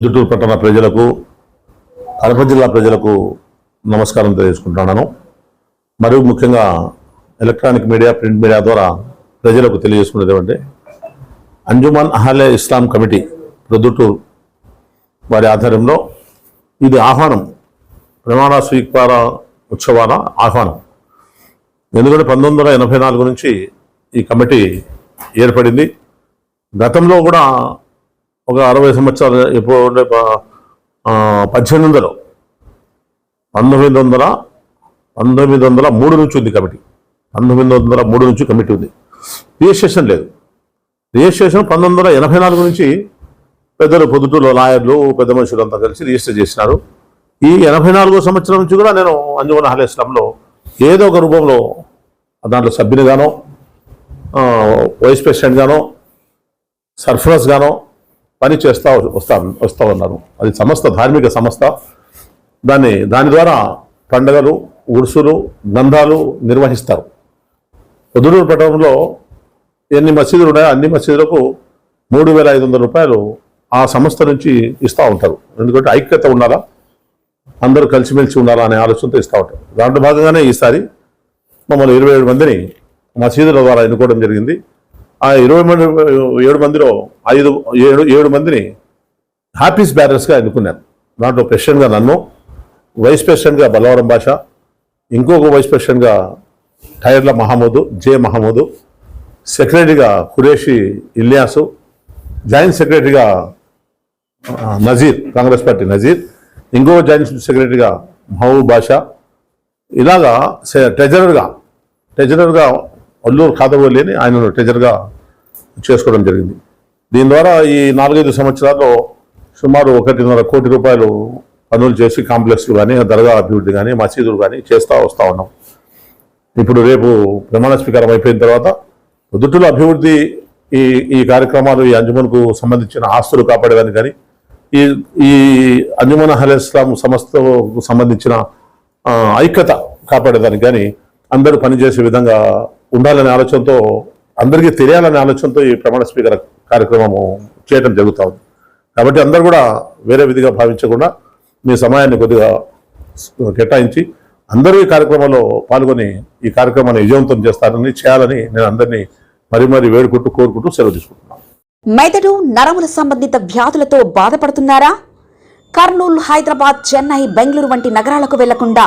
Chittoor పట్టణ ప్రజలకు కడప జిల్లా ప్రజలకు నమస్కారం తెలియజేసుకుంటున్నాను. మరియు ముఖ్యంగా ఎలక్ట్రానిక్ మీడియా ప్రింట్ మీడియా ద్వారా ప్రజలకు తెలియజేసుకునేది ఏమంటే అంజుమాన్ అహలే ఇస్లాం కమిటీ ప్రొద్దుటూరు వారి ఆధ్వర్యంలో ఇది ఆహ్వానం ప్రమాణ స్వీకార ఉత్సవాల ఆహ్వానం. ఎందుకంటే పంతొమ్మిది వందల ఎనభై నాలుగు నుంచి ఈ కమిటీ ఏర్పడింది. గతంలో కూడా ఒక అరవై సంవత్సరాలు ఎప్పుడు అంటే పద్దెనిమిది వందలు పంతొమ్మిది వందల పంతొమ్మిది వందల మూడు నుంచి ఉంది కమిటీ. పంతొమ్మిది వందల మూడు నుంచి కమిటీ ఉంది. రిజిస్ట్రేషన్ లేదు. రిజిస్ట్రేషన్ పంతొమ్మిది వందల ఎనభై నాలుగు నుంచి పెద్దలు పొద్దుటూరులో లాయర్లు పెద్ద మనుషులు అంతా కలిసి రిజిస్టర్ చేసినారు. ఈ ఎనభై నాలుగో సంవత్సరం నుంచి కూడా నేను అంజుమన్ అహ్లే ఏదో ఒక రూపంలో దాంట్లో సభ్యునిగానో వైస్ ప్రెసిడెంట్గానో సర్ఫరాస్గానో పని చేస్తా వస్తా వస్తా ఉన్నారు. అది సంస్థ ధార్మిక సంస్థ దాన్ని దాని ద్వారా పండగలు ఉరుసులు గంధాలు నిర్వహిస్తారు. పొద్దుటూరు పట్టణంలో ఎన్ని మసీదులు ఉన్నాయో అన్ని మసీదులకు మూడు వేల ఐదు వందల రూపాయలు ఆ సంస్థ నుంచి ఇస్తూ ఉంటారు. ఎందుకంటే ఐక్యత ఉండాలా? అందరూ కలిసిమెలిసి ఉండాలా అనే ఆలోచనతో ఇస్తూ ఉంటారు. దాంట్లో భాగంగానే ఈసారి మమ్మల్ని ఇరవై ఏడు మందిని మసీదుల ద్వారా ఎన్నుకోవడం జరిగింది. ఆ ఇరవై మంది ఏడు మందిలో ఐదు ఏడు ఏడు మందిని హ్యాపీస్ బ్యారర్స్గా ఎన్నుకున్నారు. దాంట్లో ప్రెసిడెంట్గా నన్ను వైస్ ప్రెసిడెంట్గా బలవరం భాష ఇంకొక వైస్ ప్రెసిడెంట్గా టైర్ల మహమూదు జే మహమూదు సెక్రటరీగా ఖురేషి ఇలియాసు జాయింట్ సెక్రటరీగా నజీర్ కాంగ్రెస్ పార్టీ నజీర్ ఇంకో జాయింట్ సెక్రటరీగా మహబూబ్ బాషా. ఇలాగా సె- ట్రెజరర్గా ట్రెజరర్గా అల్లూరు కాదవల్లిని ఆయన ట్రెజర్గా చేసుకోవడం జరిగింది. దీని ద్వారా ఈ నాలుగైదు సంవత్సరాల్లో సుమారు ఒకటిన్నర కోటి రూపాయలు పనులు చేసి కాంప్లెక్స్లు కానీ దర్గా అభివృద్ధి కానీ మసీదులు కానీ చేస్తూ వస్తూ ఉన్నాం. ఇప్పుడు రేపు ప్రమాణ స్వీకారం అయిపోయిన తర్వాత పొద్దుటూరు అభివృద్ధి ఈ ఈ కార్యక్రమాలు ఈ అంజుమన్కు సంబంధించిన ఆస్తులు కాపాడేదాన్ని కానీ ఈ ఈ అంజుమన్ హలేస్లాం సంస్థకు సంబంధించిన ఐక్యత కాపాడేదానికి కానీ అందరూ పనిచేసే విధంగా ఉండాలనే ఆలోచనతో అందరికీ తెలియాలనే ఆలోచనతో ఈ ప్రమాణ స్వీకార కార్యక్రమము చేయడం జరుగుతూ ఉంది. కాబట్టి అందరూ కూడా వేరే విధిగా భావించకుండా మీ సమయాన్ని కొద్దిగా కేటాయించి అందరూ ఈ కార్యక్రమంలో పాల్గొని ఈ కార్యక్రమాన్ని విజయవంతం చేస్తారని చేయాలని నేను అందరినీ మరీ మరీ వేడుకుంటూ కోరుకుంటూ సెలవు తీసుకుంటున్నాను. మెదడు నరముల సంబంధిత వ్యాధులతో బాధపడుతున్నారా? కర్నూలు హైదరాబాద్ చెన్నై బెంగళూరు వంటి నగరాలకు వెళ్ళకుండా